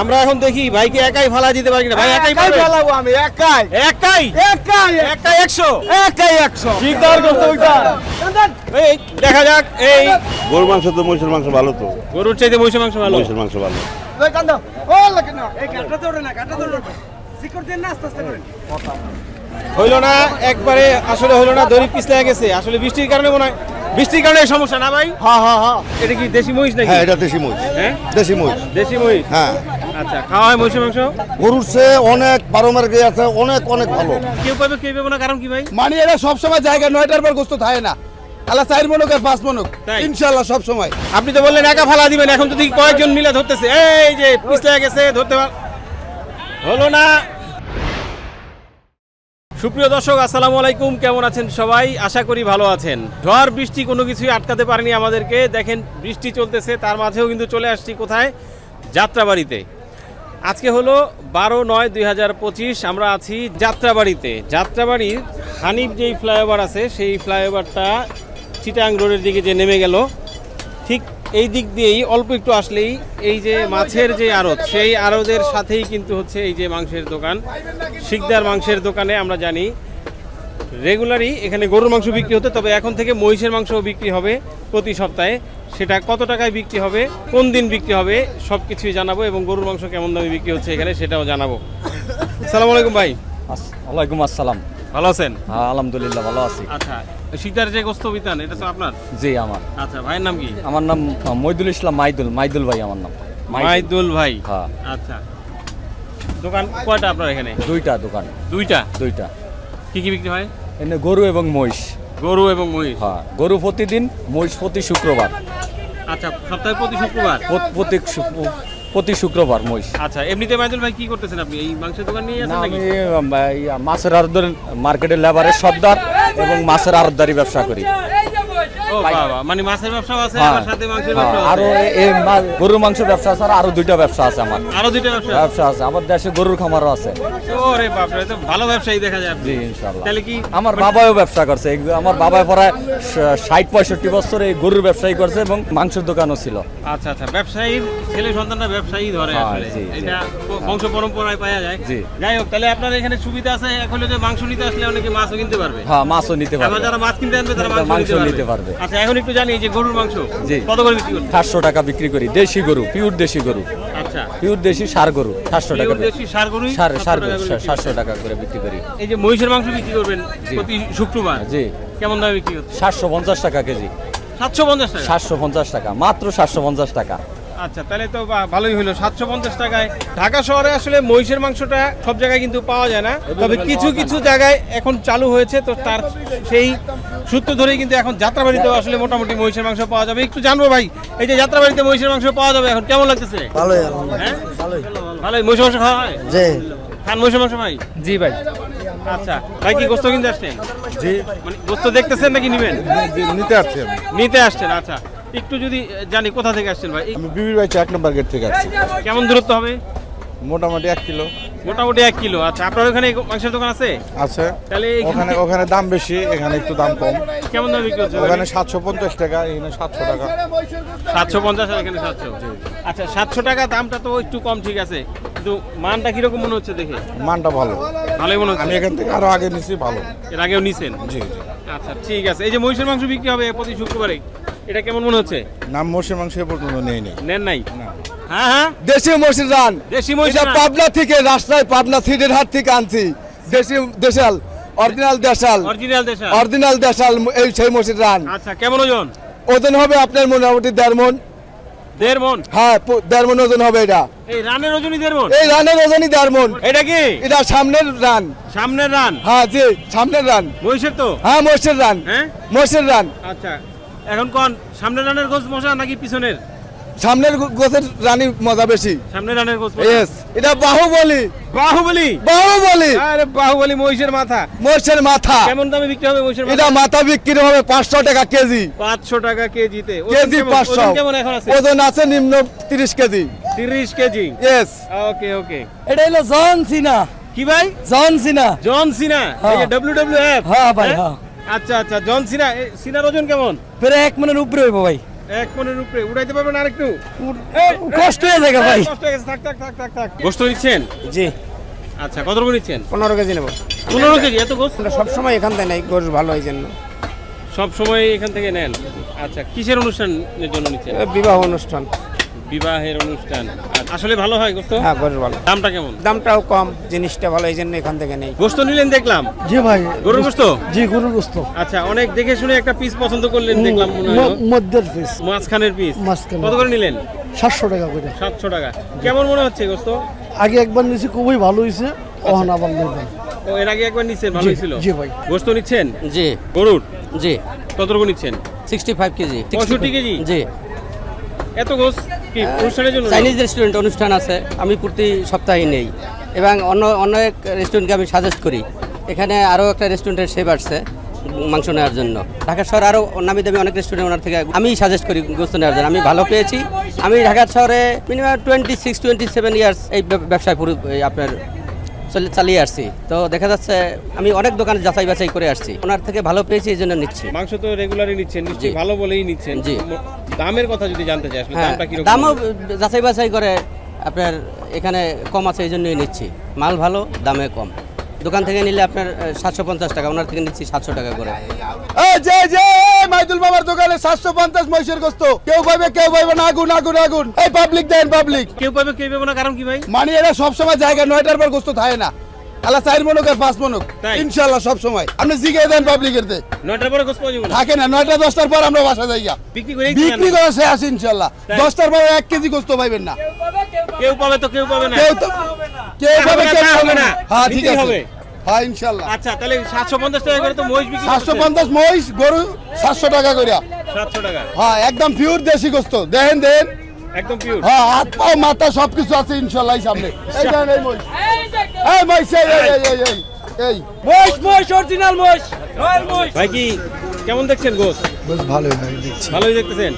আমরা এখন দেখি ভাইকে একাই ফালা দিতে পারি না ভাই একাই পারবে? আমি একাই। একাই? একাই একাই। একশো? একাই একশো। ঠিকদার করতে এই দেখা যাক এই। গরুর মাংস তো মহিষের মাংস ভালো তো। গরুর চাইতে মহিষের মাংস ভালো। মহিষের মাংস ভালো। ও লাগে না এই কাটা ধরে না কাটা ধরে না। সিকিউর দেন না আস্তে আস্তে করে। হইল না একবারে আসলে হইল না দড়ি পিছলে গেছে। আসলে বৃষ্টির কারণে মনে হয় বৃষ্টির কারণে এই সমস্যা না ভাই? হ্যাঁ হ্যাঁ হ্যাঁ। এটা কি দেশি মহিষ নাকি? হ্যাঁ এটা দেশি মহিষ। হ্যাঁ? দেশি মহিষ। দেশি মহিষ? হ্যাঁ। আচ্ছা খাওয়া হয় মহিষের মাংস? গরুর চেয়ে অনেক বারো মার্কে আছে অনেক অনেক ভালো। কেউ পাবে কেউ পাবে না কারণ কি ভাই? মানে এরা সবসময় জায়গা নয়টার পর গোস্ত থাকে না। আল্লাহ চার মনক আর পাঁচ মনক। তাই? ইনশাল্লাহ সব সময় আপনি তো বললেন একা ফালা দিবেন এখন যদি কয়েকজন মিলে ধরতেছে এই যে পিছলে গেছে ধরতে হলো না। সুপ্রিয় দর্শক আসসালামু আলাইকুম কেমন আছেন সবাই? আশা করি ভালো আছেন। ঝড় বৃষ্টি কোনো কিছুই আটকাতে পারেনি আমাদেরকে। দেখেন বৃষ্টি চলতেছে তার মাঝেও কিন্তু চলে আসছি কোথায়? যাত্রাবাড়িতে। আজকে হলো বারো নয় দুই হাজার পঁচিশ, আমরা আছি যাত্রাবাড়িতে। যাত্রাবাড়ির হানিফ যেই ফ্লাইওভার আছে, সেই ফ্লাইওভারটা চিটাং রোডের দিকে যে নেমে গেল, ঠিক এই দিক দিয়েই অল্প একটু আসলেই এই যে মাছের যে আড়ত, সেই আড়তের সাথেই কিন্তু হচ্ছে এই যে মাংসের দোকান। শিকদার মাংসের দোকানে আমরা জানি রেগুলারই এখানে গরুর মাংস বিক্রি হতো, তবে এখন থেকে মহিষের মাংসও বিক্রি হবে প্রতি সপ্তাহে। সেটা কত টাকায় বিক্রি হবে কোন দিন বিক্রি হবে সব কিছুই জানাব এবং গরুর মাংস কেমন দামে বিক্রি হচ্ছে এখানে সেটাও জানাব। আসসালামু আলাইকুম ভাই। ওয়ালাইকুম আসসালাম। ভালো আছেন? হ্যাঁ আলহামদুলিল্লাহ ভালো আছি। আচ্ছা শিকদার যে গোস্ত বিতান এটা তো আপনার? জি আমার। আচ্ছা ভাইয়ের নাম কি? আমার নাম মইদুল ইসলাম মাইদুল মাইদুল ভাই আমার নাম। মাইদুল। মাইদুল ভাই। হ্যাঁ। আচ্ছা দোকান কয়টা আপনার এখানে? দুইটা দোকান। দুইটা? দুইটা। কি কি বিক্রি হয়? এনে গরু এবং মহিষ। গরু এবং মহিষ? হ্যাঁ গরু প্রতিদিন মহিষ প্রতি শুক্রবার। আচ্ছা সপ্তাহে প্রতি শুক্রবার? প্রত- প্রতি শুক্রবার মহিষ। আচ্ছা এমনিতে মাইদুল ভাই কি করতেছেন আপনি? এই মাংসের দোকান নিয়ে আছেন নাকি? আম, মাছের আড়তদার মার্কেটের লেবারের সর্দার এবং মাছের আড়তদারি ব্যবসা করি। মানে মাছের ব্যবসাও আছে হ্যাঁ। সাথে মাংসের হ্যাঁ, ব্যবসা আরও এই গরুর মাংস ব্যবসা আছে আর আরও দুইটা ব্যবসা আছে আমার। আরও দুইটা ব্যবসা? ব্যবসা আছে আমার দেশে গরুর খামারও আছে। ওরে বাপ রে তো ভালো ব্যবসায়ী দেখা যায় জি ইনশাল্লাহ তাহলে কি আমার বাবাও ব্যবসা করছে আমার বাবা প্রায় ষাট পঁয়ষট্টি বছর এই গরুর ব্যবসায়ী করছে এবং মাংসের দোকানও ছিল। আচ্ছা আচ্ছা ব্যবসায়ীর ছেলে সন্তানরা ব্যবসায়ী ধরে হ্যাঁ, আসলে। এটা বংশ পরম্পরায় পাওয়া যায়। জি। যাই হোক তাহলে আপনার এখানে সুবিধা আছে এখন যে মাংস নিতে আসলে অনেকে মাছও কিনতে পারবে। হ্যাঁ মাছও নিতে পারবে। যারা মাছ কিনতে আনবে তারা মাংস নিতে পারবে। আচ্ছা এখন একটু জানি যে গরুর মাংস জি। কত করে বিক্রি সাতশো টাকা বিক্রি করি দেশি গরু পিওর দেশি গরু। আচ্ছা। পিওর দেশি সার গরু সাতশো টাকা দেশি সার গরু সার সার গরু সাতশো টাকা করে বিক্রি করি। এই যে মহিষের মাংস বিক্রি করবেন প্রতি শুক্রবার? জি। কেমন দামে বিক্রি করছেন সাতশো পঞ্চাশ টাকা কেজি। সাতশো পঞ্চাশ টাকা। সাতশো পঞ্চাশ টাকা মাত্র সাতশো পঞ্চাশ টাকা। আচ্ছা তাহলে তো বা- ভালোই হলো। সাতশো পঞ্চাশ টাকায়। ঢাকা শহরে আসলে মহিষের মাংসটা সব জায়গায় কিন্তু পাওয়া যায় না। তবে কিছু কিছু জায়গায় এখন চালু হয়েছে তো তার সেই সূত্র ধরেই কিন্তু এখন যাত্রাবাড়িতেও আসলে মোটামুটি মহিষের মাংস পাওয়া যাবে। একটু জানব ভাই এই যে যাত্রাবাড়িতে মহিষের মাংস পাওয়া যাবে এখন কেমন লাগতেছে? ভালোই হ্যাঁ? ভালোই। মহিষের মাংস খাওয়া হয়? জি। খান মহিষের মাংস ভাই? জি ভাই। আচ্ছা ভাই কি গোস্ত কিনতে আসছেন? জি। মানে গোস্ত দেখতেছেন নাকি নিবেন? নিতে আসছি আমি। নিতে আসছেন আচ্ছা। একটু যদি জানি কোথা থেকে আসছেন ভাই? আমি বিবির বাড়ি এক নম্বর গেট থেকে আসছি। কেমন দূরত্ব হবে? মোটামুটি এক কিলো। মোটামুটি এক কিলো। আচ্ছা আপনার ওখানে মাংসের দোকান আছে? আছে। তাহলে ওখানে ওখানে দাম বেশি এখানে একটু দাম কম। কেমন দাম বিক্রি হচ্ছে ওখানে সাতশো পঞ্চাশ টাকা এখানে সাতশো টাকা। সাতশো পঞ্চাশ আর এখানে সাতশো। আচ্ছা সাতশো টাকা দামটা তো একটু কম ঠিক আছে। কিন্তু মানটা কীরকম মনে হচ্ছে দেখে? মানটা ভালো। ভালোই মনে হচ্ছে। আমি এখান থেকে আরও আগে নিছি ভালো। এর আগেও নিছেন? জি জি। আচ্ছা ঠিক আছে। এই যে মহিষের মাংস বিক্রি হবে প্রতি শুক্রবারে? এটা কেমন মনে হচ্ছে? নাম মোষের মাংস পর্যন্ত নেই নেই। নেন নাই? হ্যাঁ হ্যাঁ। দেশি মসির রান। দেশি মহিষ পাবনা থেকে রাস্তায় পাবনা সিটের হাট থেকে আনছি। দেশি দেশাল অরিজিনাল দেশাল। অরিজিনাল দেশা অরিজিনাল দেশাল এই সেই মসির রান। আচ্ছা কেমন ওজন? ওজন হবে আপনার মোটামুটি দেড় মন। দেড় মন? হ্যাঁ দেড় মন ওজন হবে এটা। এই রানের ওজনই দেড় মন? এই রানের ওজনই দেড় মন। এটা কি? এটা সামনের রান। সামনের রান? হ্যাঁ জি সামনের রান। মহিষের তো? হ্যাঁ মোষের রান। হ্যাঁ? মোষের রান। আচ্ছা। এখন কোন সামনের রানের গোস মশা নাকি পিছনের? সামনের গোছের রানী মজা বেশি। সামনের রানের গোস ইয়েস এটা বাহুবলি। বাহুবলি? বাহুবলি। আরে বাহুবলি মহিষের মাথা। মোষের মাথা। কেমন দামে বিক্রি হবে মহিষের এটা মাথা? বিক্রি হবে পাঁচশো টাকা কেজি। পাঁচশো টাকা কেজিতে। ওজন কেজি কেমন? পাঁচশো। ওজন কেমন এখন আছে? ওজন আছে নিম্ন তিরিশ কেজি। তিরিশ কেজি? ইয়েস ওকে ওকে এটা হলো জন সিনা। কি ভাই? জন সিনা। জন সিনা? এই যে ডব্লিউ ডব্লিউ এফ হ্যাঁ ভাই, হ্যাঁ। আচ্ছা আচ্ছা জন সিনা সিনার ওজন কেমন? প্রায় এক মনের উপরে হইব ভাই। এক মনের উপরে। উড়াইতে পারবেন আরেকটু? কষ্ট হয়ে থাকে ভাই। কষ্ট হয়ে গেছে। থাক থাক থাক থাক থাক। গোস্ত নিচ্ছেন? জি। আচ্ছা কত করে নিচ্ছেন? পনেরো কেজি নেব। পনেরো কেজি এত গোস্ত? আমরা সবসময় এখান থেকে নেই গরু ভালো হয় জন্য। সব সময় এখান থেকে নেন? আচ্ছা কিসের অনুষ্ঠানের জন্য নিচ্ছেন? বিবাহ অনুষ্ঠান। বিবাহের অনুষ্ঠান। আচ্ছা, আসলে ভালো হয় গোস্ত? হ্যাঁ গরু ভালো। দামটা কেমন? দামটাও কম জিনিসটা ভালো এই জন্য এখান থেকে নেই। গোস্ত নিলেন দেখলাম? জি ভাই গরুর গোস্ত? জি গরুর গোস্ত। আচ্ছা অনেক দেখে শুনে একটা পিস পছন্দ করলেন দেখলাম মনে হয়। মধ্যের পিস মাঝখানের পিস। কত করে নিলেন? সাতশো টাকা করে। সাতশো টাকা। কেমন মনে হচ্ছে গোস্ত? আগে একবার নিয়েছি খুবই ভালো হয়েছে। অহন আবার নেবেন ও এর আগে একবার নিচ্ছেন ভালো ছিল? জি ভাই। গোস্ত নিচ্ছেন? জি। গরুর? জি। কতটুকু নিচ্ছেন? Sixty five KG. 65 কেজি? জি। এত গোস্ত? চাইনিজ রেস্টুরেন্ট অনুষ্ঠান আছে, আমি প্রতি সপ্তাহে নেই। এবং অন্য অন্য এক রেস্টুরেন্টকে আমি সাজেস্ট করি। এখানে আরও একটা রেস্টুরেন্টের সেব আসছে, মাংস নেওয়ার জন্য। ঢাকা শহর আরও নামি দামি অনেক রেস্টুরেন্ট ওনার থেকে আমি সাজেস্ট করি গোস্ত নেওয়ার জন্য। আমি ভালো পেয়েছি। আমি ঢাকা শহরে minimum twenty six twenty seven years এই ব্যবসায় পুরো আপনার চলে- চালিয়ে আসছি। তো দেখা যাচ্ছে আমি অনেক দোকানে যাচাই বাছাই করে আসছি। ওনার থেকে ভালো পেয়েছি এই জন্য নিচ্ছি। মাংস তো রেগুলারই নিচ্ছেন নিশ্চয়ই ভালো বলেই নিচ্ছেন। জি। দামের কথা যদি জানতে চাই আসলে হ্যাঁ দামটা কীরকম? দামও যাচাই বাছাই করে আপনার এখানে কম আছে এই জন্যই নিচ্ছি। মাল ভালো দামে কম। দোকান থেকে নিলে আপনার সাতশো পঞ্চাশ টাকা ওনার থেকে নিচ্ছি সাতশো টাকা করে। যে যে মাইদুল বাবার দোকানে সাতশো পঞ্চাশ মহিষের গোস্ত। কেউ পাইবে কেউ পাইবে না আগুন আগুন আগুন। এই পাবলিক দেন পাবলিক কেউ পাবে কেউ পাবে না কারণ কি ভাই? মানে এরা সবসময় জায়গা নয়টার পর গোস্ত থাকে না। আল্লাহ চার মনক আর পাঁচ মনক। ইনশাল্লাহ সব সময় আপনি জিগে দেন পাবলিকের তে। নয়টার পরে গোস্ত পাওয়া থাকে না নয়টা দশটার পর আমরা বাসা যাইয়া বিক্রি করে করে ইনশাল্লাহ দশটার পর এক কেজি গোস্ত পাইবেন না। কেউ পাবে তো কেউ পাবে না। কেউ তো কেউ পাবে না, কেউ পাবে না। না। হ্যাঁ ঠিক আছে। হ্যাঁ ইনশাল্লাহ। আচ্ছা তাহলে সাতশো পঞ্চাশ টাকা করে তো মহিষ বিক্রি সাতশো পঞ্চাশ মহিষ গরু সাতশো টাকা করিয়া। সাতশো টাকা। হ্যাঁ একদম পিওর দেশি গোস্ত। দেখেন দেন একদম পিওর হ্যাঁ হাত পাও মাথা সবকিছু আছে ইনশাল্লাহ সামনে। এই দেখেন এই মহিষ। এই মহিষ এই এই এই এই এই এই। মহিষ মহিষ অরিজিনাল মহিষ ভাই কি কেমন দেখছেন গোস বেশ ভালোই ভাই দেখছি। ভালোই দেখতেছেন?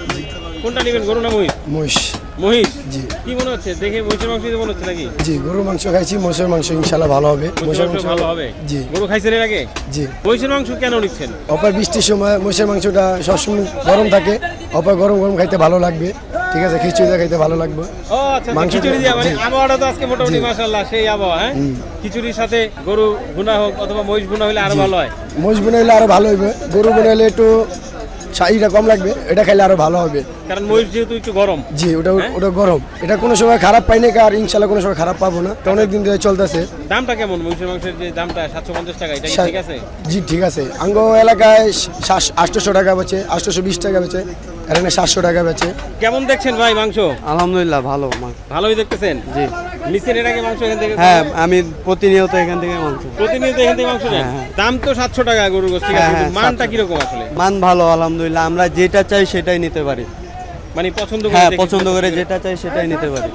কোনটা নেবেন গরু না মহিষ? মহিষ। মহিষ? জি। কি মনে হচ্ছে? দেখে মহিষের মাংস মনে হচ্ছে নাকি? জি গরুর মাংস খাইছি মহিষের মাংস ভালো হবে। মহিষের মাংস ভালো হবে? জি। গরু খাইছেন এর আগে? জি। মহিষের মাংস কেন নিচ্ছেন? অপার বৃষ্টির সময় মহিষের মাংসটা সবসময় গরম থাকে। অপার গরম গরম খাইতে ভালো লাগবে। ঠিক আছে খিচুড়ি খাইতে ভালো লাগবে। ও আচ্ছা আচ্ছা, মাংস খিচুড়ি দিয়া মানে আবহাওয়াটা তো আজকে মোটামুটি। মাশাআল্লাহ সেই আবহাওয়া হ্যাঁ? খিচুড়ির সাথে গরু ভুনা হোক অথবা মহিষ ভুনা হলে আরও ভালো হয়। মহিষ বানাইলে আরও ভালো হবে গরু বানাইলে একটু শাড়িটা কম লাগবে এটা খাইলে আরও ভালো হবে। কারণ মহিষ যেহেতু একটু গরম। জি ওটা হ্যাঁ? ওটা গরম। এটা কোনো সময় খারাপ পাই না আর ইনশাল্লাহ কোনো সময় খারাপ পাবো না। এটা অনেক দিন ধরে চলতেছে। দামটা কেমন? মহিষের মাংসের যে দামটা সাতশো পঞ্চাশ টাকা এটা ঠিক আছে? জি ঠিক আছে। আঙ্গ এলাকায় আটশোশো টাকা বেচে আটশোশো বিশ টাকা বেচে এখানে সাতশো টাকা বেচে। কেমন দেখছেন ভাই মাংস? আলহামদুলিল্লাহ ভালো ভালোই দেখতেছেন? জি। নিচের এর আগে মাংস এখান থেকে হ্যাঁ আমি প্রতিনিয়ত এখান থেকে মাংস। প্রতিনিয়ত এখান থেকে মাংস নেন? দাম তো সাতশো টাকা গরুর হ্যাঁ, হ্যাঁ, কিন্তু মানটা কীরকম আসলে? মান ভালো আলহামদুলিল্লাহ। আমরা যেটা চাই সেটাই নিতে পারি। মানে পছন্দ করে হ্যাঁ পছন্দ করে যেটা চাই সেটাই নিতে পারি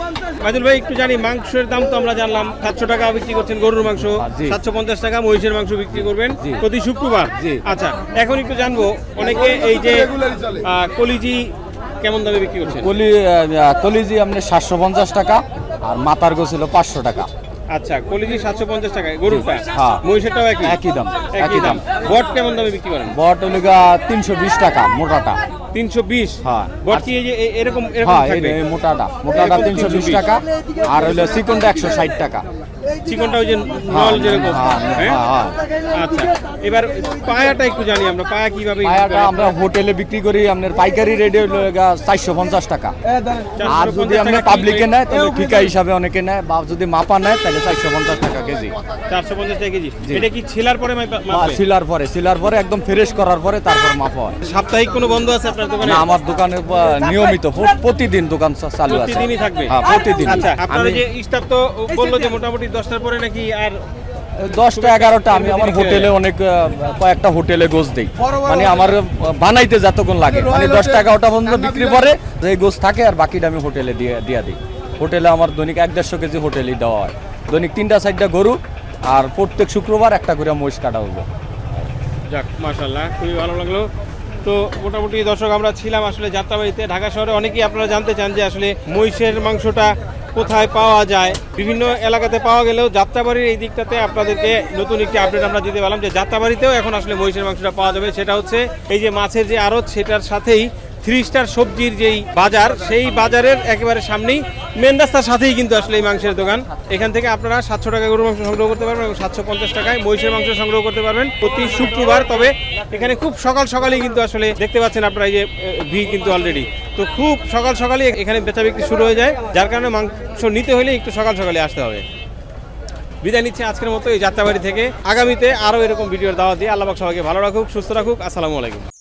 ভাই একটু জানি মাংসের দাম তো আমরা জানলাম। সাতশো টাকা বিক্রি করছেন গরুর মাংস। সাতশো পঞ্চাশ টাকা মহিষের মাংস বিক্রি করবেন প্রতি শুক্রবার। আচ্ছা এখন একটু জানব অনেকে এই যে কলিজি কেমন দামে বিক্রি করছেন? কলি কলিজি আপনার সাতশো পঞ্চাশ টাকা আর মাথার গো ছিল পাঁচশো টাকা। আচ্ছা কলিজি সাতশো পঞ্চাশ টাকা গরুরটা হ্যাঁ। মহিষেরটাও একই? একই দাম, একই দাম। বট কেমন দামে বিক্রি করেন? বট হলো তিনশো বিশ টাকা মোটাটা। তিনশো বিশ? হ্যাঁ। বট এই যে এরকম হ্যাঁ মোটাটা। মোটাটা তিনশো বিশ টাকা আর হইল চিকনটা একশো ষাট টাকা। চিকনটা ওই যে নল হ্যাঁ, যেরকম হ্যাঁ, আচ্ছা এবার পায়াটা একটু জানি আমরা পায়া কীভাবে পায়াটা আমরা হোটেলে বিক্রি করি আপনার পাইকারি রেটে হইল চারশো পঞ্চাশ টাকা। আর যদি 450 আপনি পাবলিকে নেয় তাহলে ঠিকা হিসাবে অনেকে নেয় বা যদি মাপা নেয় তাহলে চারশো পঞ্চাশ টাকা কেজি। চারশো পঞ্চাশ টাকা কেজি। এটা কি ছেলার পরে? সিলার পরে। সিলার পরে একদম ফ্রেশ করার পরে তারপর মাপা হয়। সাপ্তাহিক কোনো বন্ধ আছে আপনার দোকানে না আমার দোকানে নিয়মিত প্রতিদিন দোকান চালু আছে। প্রতিদিনই থাকবে? হ্যাঁ প্রতিদিন আচ্ছা আপনার যে স্টাফ তো বলল যে মোটামুটি দশটার পরে নাকি আর দশটা এগারোটা আমি আমার হোটেলে অনেক কয়েকটা হোটেলে গোছ দিই। মানে আমার বানাইতে যতক্ষণ লাগে। মানে দশটা এগারোটা পর্যন্ত বিক্রি করে যে গোছ থাকে আর বাকিটা আমি হোটেলে দিয়ে দিয়ে দিই। হোটেলে আমার দৈনিক এক দেড়শো কেজি হোটেলেই দেওয়া হয়। দৈনিক তিনটা চারটা গরু আর প্রত্যেক শুক্রবার একটা করে মহিষ কাটা হলো। যাক মাশাল্লাহ খুবই ভালো লাগল। তো মোটামুটি দর্শক, আমরা ছিলাম আসলে যাত্রাবাড়িতে। ঢাকা শহরে অনেকেই আপনারা জানতে চান যে আসলে মহিষের মাংসটা কোথায় পাওয়া যায়। বিভিন্ন এলাকাতে পাওয়া গেলেও যাত্রাবাড়ির এই দিকটাতে আপনাদেরকে নতুন একটি আপডেট আমরা দিতে পারলাম যে যাত্রাবাড়িতেও এখন আসলে মহিষের মাংসটা পাওয়া যাবে। সেটা হচ্ছে এই যে মাছের যে আড়ত, সেটার সাথেই থ্রি স্টার সবজির যেই বাজার, সেই বাজারের একেবারে সামনেই মেন রাস্তার সাথেই কিন্তু আসলে এই মাংসের দোকান। এখান থেকে আপনারা সাতশো টাকা গরুর মাংস সংগ্রহ করতে পারবেন এবং সাতশো পঞ্চাশ টাকায় মহিষের মাংস সংগ্রহ করতে পারবেন প্রতি শুক্রবার। তবে এখানে খুব সকাল সকালেই কিন্তু আসলে দেখতে পাচ্ছেন আপনারা এই যে ভিড় কিন্তু অলরেডি তো খুব সকাল সকালেই এখানে বেচা বিক্রি শুরু হয়ে যায়। যার কারণে মাংস নিতে হলে একটু সকাল সকালে আসতে হবে। বিদায় নিচ্ছে আজকের মতো এই যাত্রাবাড়ি থেকে। আগামীতে আরও এরকম ভিডিওর দাওয়া দিয়ে আল্লাহ সবাইকে ভালো রাখুক, সুস্থ রাখুক। আসসালামু আলাইকুম।